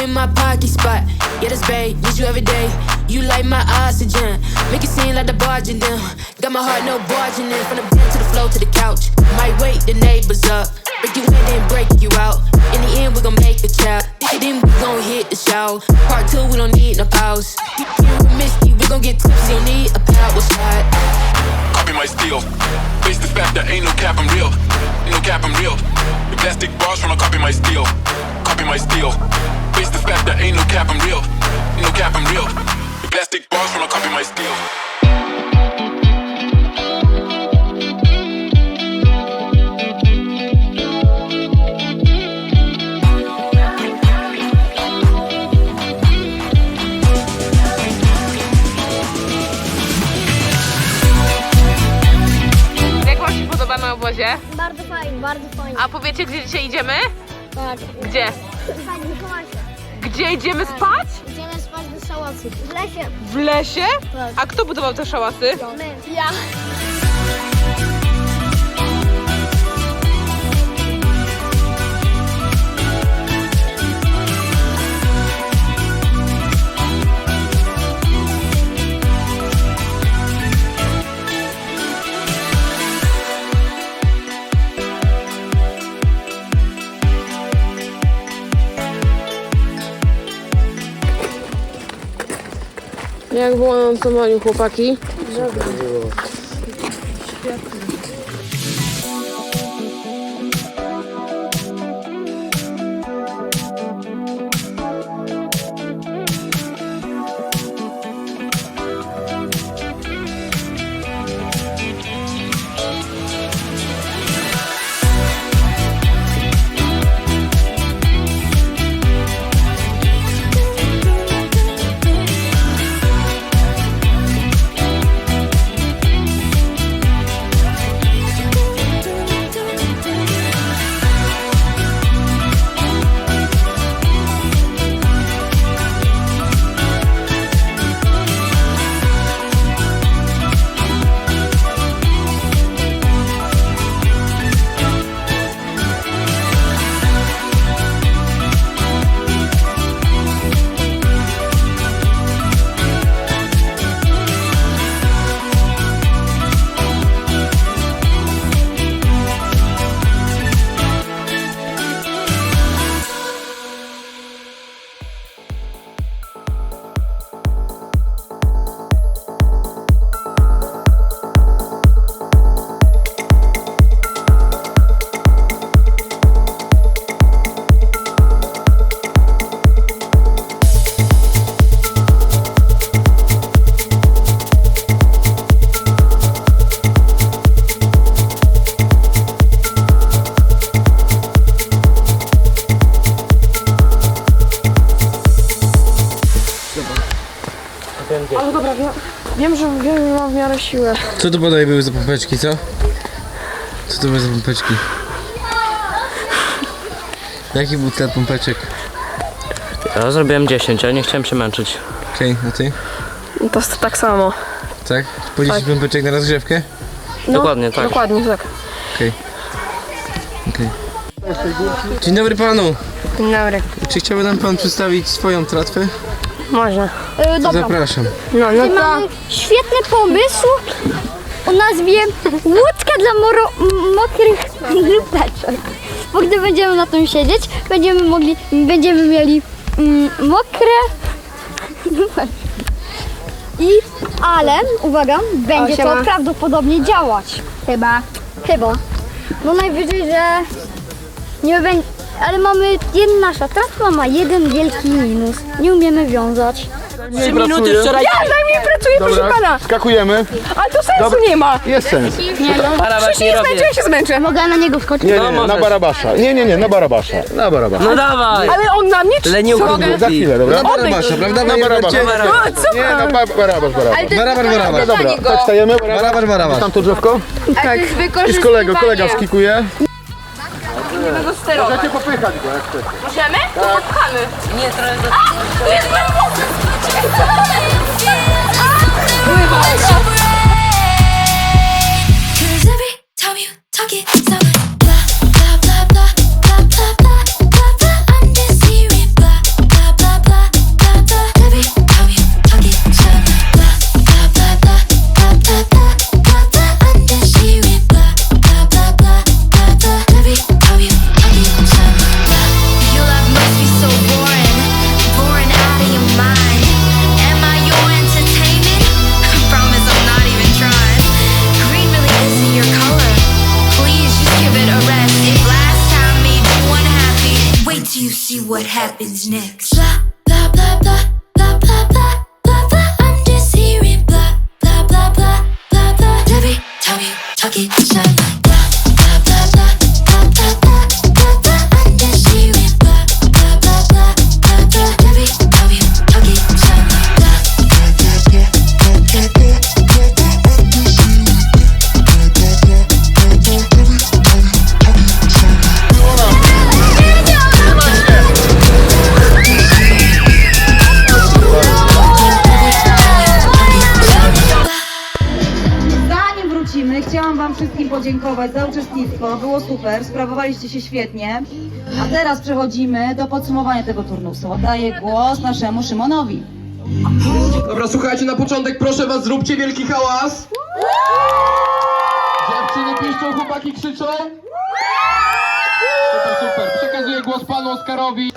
in my pocket spot. Yeah, that's babe, need you every day. You like my oxygen, make it seem like the barging down. Got my heart no barging in, from the bed to the floor to the couch. Might wake the neighbors up, break you in then break you out. In the end, we gon' make a child. Then we gon' hit the show. Part two, we don't need no pause. You Misty, we gon' get tipsy, don't need a power shot. Copy my steel. Face the fact that ain't no cap, I'm real. Ain't no cap, I'm real. The plastic bars from a copy my steel. Copy my steel. Face the fact that ain't no cap, I'm real. No cap, I'm real. The plastic bars from a copy my steel. Jak wam się podoba na obozie? Bardzo fajnie, bardzo fajnie. A powiecie, gdzie dzisiaj idziemy? tak. Gdzie? Fajnie, Mikołajka. Gdzie idziemy spać? Idziemy spać do szałasy. W lesie. W lesie? Tak. A kto budował te szałasy? My. Ja. Jak było na nocowaniu, chłopaki? Ale dobra, wiem, wiem że wiem, że mam w miarę siłę. Co to bodaj były za pompeczki, co? Co to były za pompeczki? Jaki był ten pompeczek? Ja zrobiłem 10, ale nie chciałem się męczyć. Okej, a ty? To jest tak samo. Tak? Po 10 pompeczek na rozgrzewkę? Dokładnie tak. Dokładnie tak. Okej. Okej. Dzień dobry panu. Dzień dobry. Czy chciałby nam pan przedstawić swoją tratwę? Można. E, dobra. zapraszam. No, no to... Mamy świetny pomysł o nazwie Łódka dla moro- mokrych grupeczek. Bo gdy będziemy na tym siedzieć, będziemy mogli, będziemy mieli mm, mokre grupeczki. I, ale, uwaga, będzie O, to siema. prawdopodobnie działać. Chyba. Chyba. No najwyżej, że nie będzie, ale mamy, jedna nasza tratwa ma jeden wielki minus. Nie umiemy wiązać. Trzy minuty wczoraj. Ja najmniej pracuję, proszę pana. Skakujemy. Ale to sensu nie ma. Jest sens. Para Przecież nie znajdzie, ja się zmęczę. Mogę na niego wskoczyć? Nie, nie, No, nie, na możesz. barabasza. Nie, nie, nie, na barabasza. Na barabasza. No dawaj! Ale on na mnie czy Leniuchu co? Za chwilę, dobra? Na barabasza, prawda? Na barabasza. No, co Nie, na pan? ba barabasz, barabasz. Barabar, barabar. Dobra, tak stajemy. Barabar, barabar. Tam to drzewko. Tak. I z kolego, kolega skikuje. Go sterować. Możecie popychać go, jak chcecie. Możemy? To popchamy. Nie, trochę za... Tu jest głęboko. Cause see what happens next. Uczestnictwo. Było super, sprawowaliście się świetnie. A teraz przechodzimy do podsumowania tego turnusu. Oddaję głos naszemu Szymonowi. Dobra, słuchajcie, na początek proszę was, zróbcie wielki hałas. Dziewczyny piszczą, chłopaki krzyczą. Super, super. Przekazuję głos panu Oskarowi.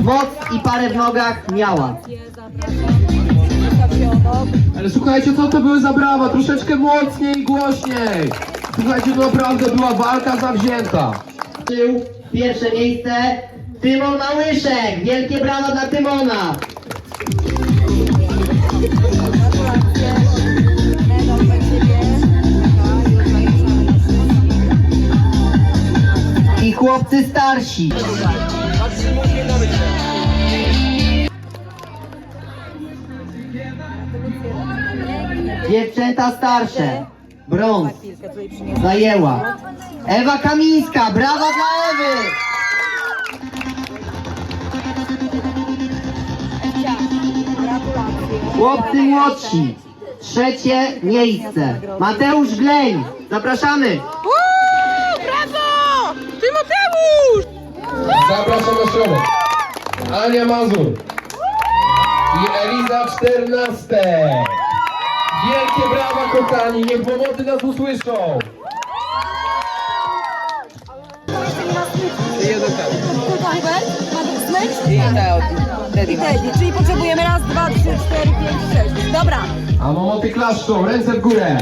Moc i parę w nogach miała. Ale słuchajcie, co to były za brawa? Troszeczkę mocniej i głośniej. Słuchajcie, to naprawdę była walka zawzięta. Tył, pierwsze miejsce. Tymon Małyszek. Wielkie brawa dla Tymona. I chłopcy starsi. Dziewczęta starsze. Brąz. Zajęła. Ewa Kamińska. Brawa dla Ewy. Chłopcy młodsi. Trzecie miejsce. Mateusz Gleń. Zapraszamy. Zapraszam na środek. Ania Mazur. I Eliza 14. Wielkie brawa, kochani. Niech pomocy nas usłyszą. Teddy, czyli potrzebujemy raz, dwa, trzy, cztery, pięć, sześć. Dobra. A mamoty klaszczą, ręce w górę.